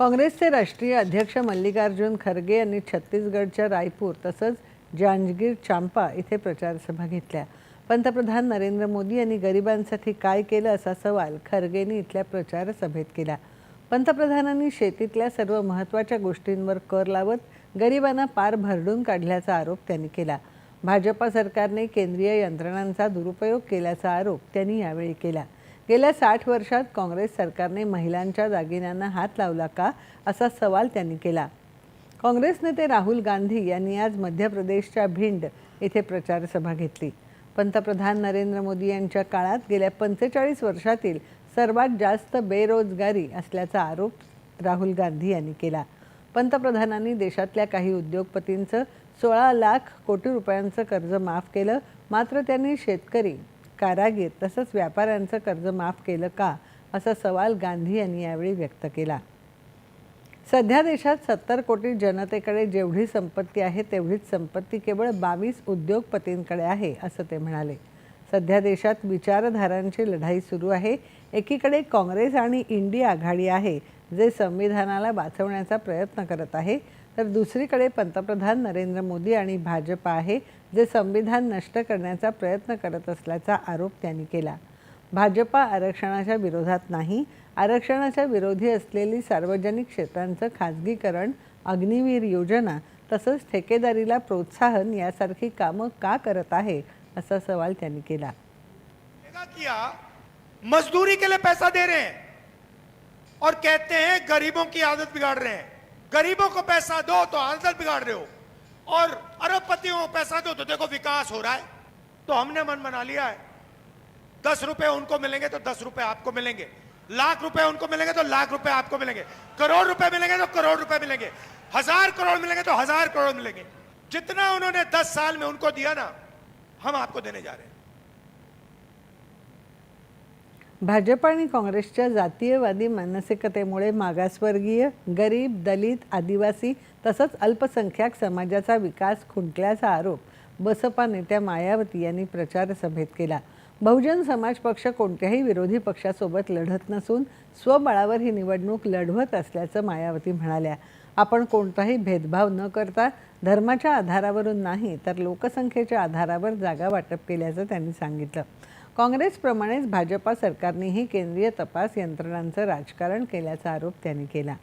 काँग्रेसचे राष्ट्रीय अध्यक्ष मल्लिकार्जुन खरगे यांनी छत्तीसगडच्या रायपूर तसंच जांजगीर चांपा इथे प्रचारसभा घेतल्या. पंतप्रधान नरेंद्र मोदी यांनी गरिबांसाठी काय केलं असा सवाल खरगेंनी इथल्या प्रचारसभेत केला. पंतप्रधानांनी शेतीतल्या सर्व महत्त्वाच्या गोष्टींवर कर लावत गरिबांना पार भरडून काढल्याचा आरोप त्यांनी केला. भाजपा सरकारने केंद्रीय यंत्रणांचा दुरुपयोग केल्याचा आरोप त्यांनी यावेळी केला. गेल्या साठ वर्षात काँग्रेस सरकारने महिलांच्या दागिन्यांना हात लावला का असा सवाल त्यांनी केला. काँग्रेस नेते राहुल गांधी यांनी आज मध्य प्रदेशच्या भिंड येथे प्रचारसभा घेतली. पंतप्रधान नरेंद्र मोदी यांच्या काळात गेल्या पंचेचाळीस वर्षातील सर्वात जास्त बेरोजगारी असल्याचा आरोप राहुल गांधी यांनी केला. पंतप्रधानांनी देशातल्या काही उद्योगपतींचं सोळा लाख कोटी रुपयांचं कर्ज माफ केलं मात्र त्यांनी शेतकरी कारागीर तसंच व्यापाऱ्यांचं कर्ज माफ केलं का? असा सवाल गांधी यांनी यावेळी व्यक्त केला. सध्या देशात सत्तर कोटी जनतेकडे जेवढी संपत्ती आहे तेवढीच संपत्ती केवळ बावीस उद्योगपतींकडे आहे असं ते म्हणाले. सध्या देशात विचारधारांची लढाई सुरू आहे. एकीकडे काँग्रेस आणि इंडिया आघाडी आहे जे संविधानाला वाचवण्याचा प्रयत्न करत आहे. तर दुसरीकडे पंतप्रधान नरेंद्र मोदी आणि भाजपा आहे जे संविधान नष्ट करण्याचा प्रयत्न करत असल्याचा आरोप त्यांनी केला. भाजपा आरक्षणाच्या विरोधात नाही आरक्षणाच्या विरोधी असलेली सार्वजनिक क्षेत्रांचं खाजगीकरण अग्निवीर योजना तसंच ठेकेदारीला प्रोत्साहन यासारखी कामं का करत आहे असा सवाल त्यांनी केला. किया मजदूरी के लिए पैसा दे रहे हैं और कहते हैं गरीबों की आदत बिगाड़ रहे हैं। गरीबों को पैसा दो तो आदत बिगाड़ रहे हो। और अरबपतियों को पैसा दो तो देखो विकास हो रहा है। तो हमने मन बना लिया है। दस रुपए उनको मिलेंगे तो दस रुपए आपको मिलेंगे। लाख रुपए उनको मिलेंगे तो लाख रुपए आपको मिलेंगे। करोड़ रुपए मिलेंगे तो करोड़ रुपए मिलेंगे। हज़ार करोड़ मिलेंगे तो हज़ार करोड़ मिलेंगे। जितना उन्होंने दस साल में उनको दिया ना, हम आपको देने जा रहे हैं। भाजप आणि काँग्रेसच्या जातीयवादी मानसिकतेमुळे मागासवर्गीय गरीब दलित आदिवासी तसंच अल्पसंख्याक समाजाचा विकास खुंटल्याचा आरोप बसपा नेत्या मायावती यांनी प्रचारसभेत केला. बहुजन समाज पक्ष कोणत्याही विरोधी पक्षासोबत लढत नसून स्वबळावर ही निवडणूक लढवत असल्याचं मायावती म्हणाल्या. आपण कोणताही भेदभाव न करता धर्माच्या आधारावरून नाही तर लोकसंख्येच्या आधारावर जागा वाटप केल्याचं त्यांनी सांगितलं. काँग्रेसप्रमाणेच भाजपा सरकारनेही केंद्रीय तपास यंत्रणांचं राजकारण केल्याचा आरोप त्यांनी केला.